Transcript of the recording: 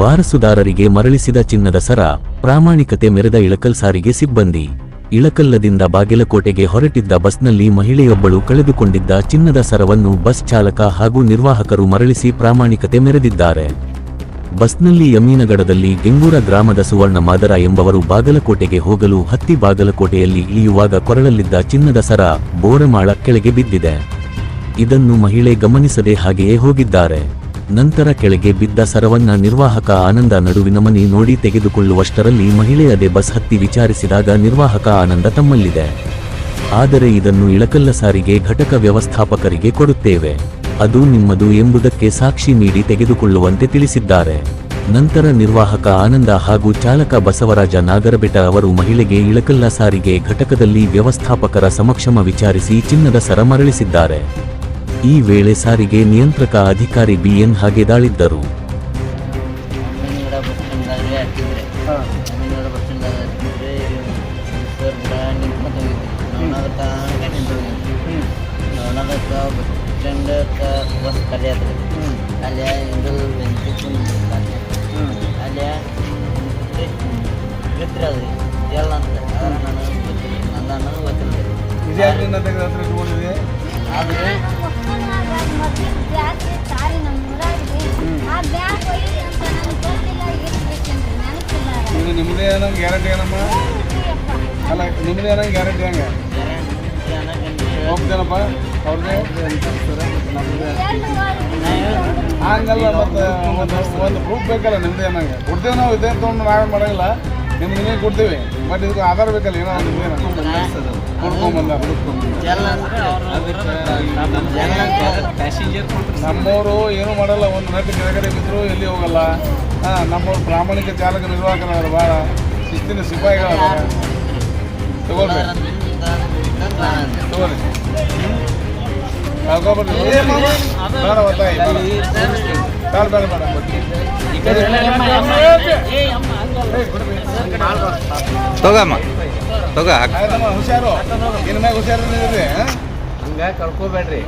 ವಾರಸುದಾರರಿಗೆ ಮರಳಿಸಿದ ಚಿನ್ನದ ಸರ ಪ್ರಾಮಾಣಿಕತೆ ಮೆರೆದ ಇಳಕಲ್ ಸಾರಿಗೆ ಸಿಬ್ಬಂದಿ. ಇಳಕಲ್ಲದಿಂದ ಬಾಗಲಕೋಟೆಗೆ ಹೊರಟಿದ್ದ ಬಸ್ನಲ್ಲಿ ಮಹಿಳೆಯೊಬ್ಬಳು ಕಳೆದುಕೊಂಡಿದ್ದ ಚಿನ್ನದ ಸರವನ್ನು ಬಸ್ ಚಾಲಕ ಹಾಗೂ ನಿರ್ವಾಹಕರು ಮರಳಿಸಿ ಪ್ರಾಮಾಣಿಕತೆ ಮೆರೆದಿದ್ದಾರೆ. ಬಸ್ನಲ್ಲಿ ಯಮೀನಗಡದಲ್ಲಿ ಗೆಂಗೂರ ಗ್ರಾಮದ ಸುವರ್ಣ ಮಾದರ ಎಂಬವರು ಬಾಗಲಕೋಟೆಗೆ ಹೋಗಲು ಹತ್ತಿ ಬಾಗಲಕೋಟೆಯಲ್ಲಿ ಇಳಿಯುವಾಗ ಕೊರಳಲ್ಲಿದ್ದ ಚಿನ್ನದ ಸರ ಬೋರಮಾಳ ಕೆಳಗೆ ಬಿದ್ದಿದೆ. ಇದನ್ನು ಮಹಿಳೆ ಗಮನಿಸದೆ ಹಾಗೆಯೇ ಹೋಗಿದ್ದಾರೆ. ನಂತರ ಕೆಳಗೆ ಬಿದ್ದ ಸರವಣ್ಣ ನಿರ್ವಾಹಕ ಆನಂದ ನಡುವಿನ ಮನಿ ನೋಡಿ ತೆಗೆದುಕೊಳ್ಳುವಷ್ಟರಲ್ಲಿ ಮಹಿಳೆಯದೇ ಬಸ್ ಹತ್ತಿ ವಿಚಾರಿಸಿದಾಗ ನಿರ್ವಾಹಕ ಆನಂದ ತಮ್ಮಲ್ಲಿದೆ. ಆದರೆ ಇದನ್ನು ಇಳಕಲ್ಲ ಸಾರಿಗೆ ಘಟಕ ವ್ಯವಸ್ಥಾಪಕರಿಗೆ ಕೊಡುತ್ತೇವೆ. ಅದು ನಿಮ್ಮದು ಎಂಬುದಕ್ಕೆ ಸಾಕ್ಷಿ ನೀಡಿ ತೆಗೆದುಕೊಳ್ಳುವಂತೆ ತಿಳಿಸಿದ್ದಾರೆ. ನಂತರ ನಿರ್ವಾಹಕ ಆನಂದ ಹಾಗೂ ಚಾಲಕ ಬಸವರಾಜ ನಾಗರಬೆಟ ಅವರು ಮಹಿಳೆಗೆ ಇಳಕಲ್ಲ ಸಾರಿಗೆ ಘಟಕದಲ್ಲಿ ವ್ಯವಸ್ಥಾಪಕರ ಸಮಕ್ಷಮ ವಿಚಾರಿಸಿ ಚಿನ್ನದ ಸರ ಮರಳಿಸಿದ್ದಾರೆ. ಈ ವೇಳೆ ಸಾರಿಗೆ ನಿಯಂತ್ರಕ ಅಧಿಕಾರಿ ಬಿಎನ್ ಹಾಗೆದಾಳಿದ್ದರು ಅಮ್ಮನಗಡ ಆ ಅಂತ ನನಗೆ ಗೊತ್ತಿಲ್ಲ ನನಗೆ ಇದು ನಿಮ್ಮದೇ ಏನೋ ಗ್ಯಾರಂಟಿ ಏನಮ್ಮ? ಅಲ್ಲ ನಿಮ್ಮದೇ ಏನೋ ಗ್ಯಾರಂಟಿ ಹಂಗೆ? ಹೋಗ್ತೇನಪ್ಪ ಅವ್ರದ್ದೇ ಹಂಗಲ್ಲ ಮತ್ತೆ ಒಂದು ಒಂದು ಪ್ರೂಫ್ ಬೇಕಲ್ಲ ನಿಮ್ದು ಏನಂಗೆ ಕೊಡ್ತೇವೆ ನಾವು ಇದೇ ತೊಗೊಂಡು ನಾವೇ ಮಾಡೋಂಗಿಲ್ಲ. ನಿಮ್ಗೆ ನಿಮಗೆ ಕೊಡ್ತೀವಿ. ಬಟ್ ಇದಕ್ಕೆ ಆಧಾರ ಬೇಕಲ್ಲ ಏನೋ ಎಲ್ಲ ಪ್ಯಾಸೆಂಜರ್ ನಮ್ಮವರು ಏನೂ ಮಾಡಲ್ಲ ಒಂದು ನಟ್ಟು ಕೆಳಗಡೆ ಬಿದ್ದರೂ ಎಲ್ಲಿ ಹೋಗಲ್ಲ. ಹಾಂ ನಮ್ಮವ್ರು ಪ್ರಾಮಾಣಿಕ ಚಾಲಕ ನಿರ್ವಾಹಕರವ್ರು ಭಾಳ ಶಿಸ್ತಿನ ಸಿಪಾಯಿಗಳು ತಗೊಳ್ರಿ. ತಗೊಳ್ರಿ. ತಗೊಳ್ರಿ ಬೇಡ ಒತ್ತಾಯಿ ಬೇಡ. ಬೇಡ ಬೇಡ ತಗಮ್ಮ. ತಗ ಹುಷಾರು. ಇನ್ಮ್ಯಾಗ ಹುಷಾರು ಹಂಗ ಕಳ್ಕೊಬೇಡ್ರಿ